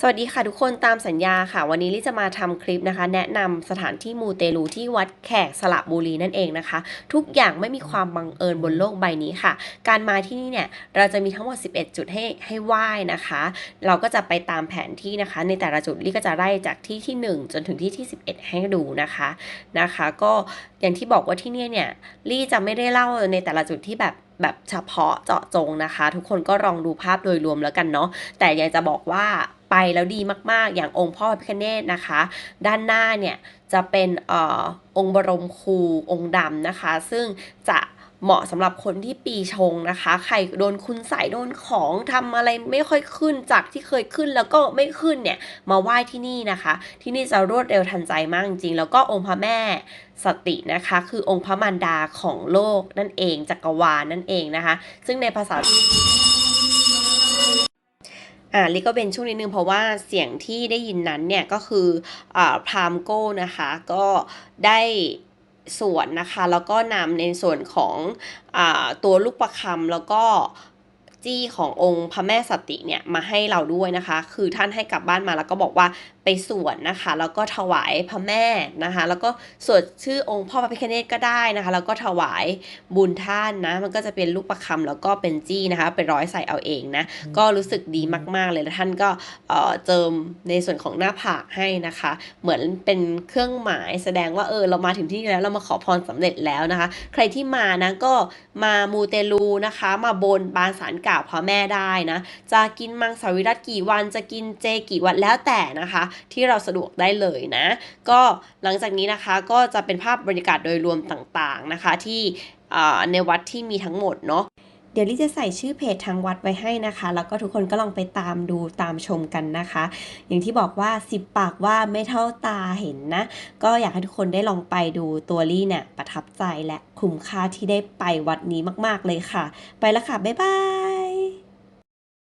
สวัสดีค่ะทุกคนตามสัญญาค่ะ วันนี้ลิจะมาทำคลิปนะคะ แนะนำสถานที่มูเตลูที่วัดแขกสระบุรีนั่นเองนะคะ ทุกอย่างไม่มีความบังเอิญบนโลกใบนี้ค่ะ การมาที่นี่เนี่ยเราจะมีทั้งหมด 11 จุดให้ให้ไหว้นะคะ เราก็จะไปตามแผนที่นะคะ ในแต่ละจุดลิก็จะไล่จากที่ที่ 1 จนถึงที่ที่ 11 ให้ดูนะคะนะคะ ก็อย่างที่บอกว่าที่นี่เนี่ยลี่จะไม่ได้เล่าในแต่ละจุดที่แบบแบบเฉพาะเจาะจงนะคะ ทุกคนก็ลองดูภาพโดยรวมแล้วกันเนาะแต่อยากจะบอกว่า ไปแล้วดีมากๆ อย่างองค์พ่อพระพิฆเนศนะคะ ด้านหน้าเนี่ยจะเป็นอองค์บรมครูองค์ดำนะคะ ซึ่งจะเหมาะสำหรับคนที่ปีชงนะคะ ใครโดนคุณใส่โดนของทำอะไรไม่ค่อยขึ้นจากที่เคยขึ้นแล้วก็ไม่ขึ้นเนี่ยมาไหว้ที่นี่นะคะ ที่นี่จะรวดเร็วทันใจมากจริงๆแล้วก็องค์พระแม่สตินะคะ คือองค์พระมารดาของโลกนั่นเองจักรวาลนั่นเองนะคะ ซึ่งในภาษา อ่าลิก็เป็นช่วงนิดนึงเพราะว่าเสียงที่ได้ยินนั้นเนี่ยก็คืออ่าพรามโก้นะคะก็ได้สวนนะคะแล้วก็นำในส่วนของอ่าตัวลูกประคำแล้วก็ จี้ขององค์พระแม่สติเนี่ยมาให้เราด้วยนะคะ คือท่านให้กลับบ้านมาแล้วก็บอกว่าไปสวนนะคะ แล้วก็ถวายพระแม่นะคะ แล้วก็สวดชื่อองค์พ่อพระพิฆเนศก็ได้นะคะ แล้วก็ถวายบุญท่านนะ มันก็จะเป็นลูกประคำแล้วก็เป็นจี้นะคะไปร้อยใส่เอาเองนะ ก็รู้สึกดีมากๆเลยแล้วท่านก็เอ่อเจิมในส่วนของหน้าผากให้นะคะ เหมือนเป็นเครื่องหมายแสดงว่าเออเรามาถึงที่นี่แล้วเรามาขอพรสำเร็จแล้วนะคะ ใครที่มานะก็มามูเตลูนะคะ มาบนบานสารกล่าวพระแม่ได้นะ จะกินมังสวิรัตกี่วัน จะกินเจกี่วันแล้วแต่นะคะ ที่เราสะดวกได้เลยนะ ก็หลังจากนี้นะคะก็จะเป็นภาพบรรยากาศโดยรวมต่างๆนะคะ ที่ในวัดที่มีทั้งหมดเนาะเดี๋ยวลิจะใส่ชื่อเพจทางวัดไว้ให้นะคะ แล้วก็ทุกคนก็ลองไปตามดูตามชมกันนะคะ อย่างที่บอกว่า10ปากว่าไม่เท่าตาเห็นนะ ก็อยากให้ทุกคนได้ลองไปดูตัวลี่เนี่ยประทับใจและคุ้มค่าที่ได้ไปวัดนี้มาก ๆเลยค่ะ ไปแล้วค่ะ บ๊ายบาย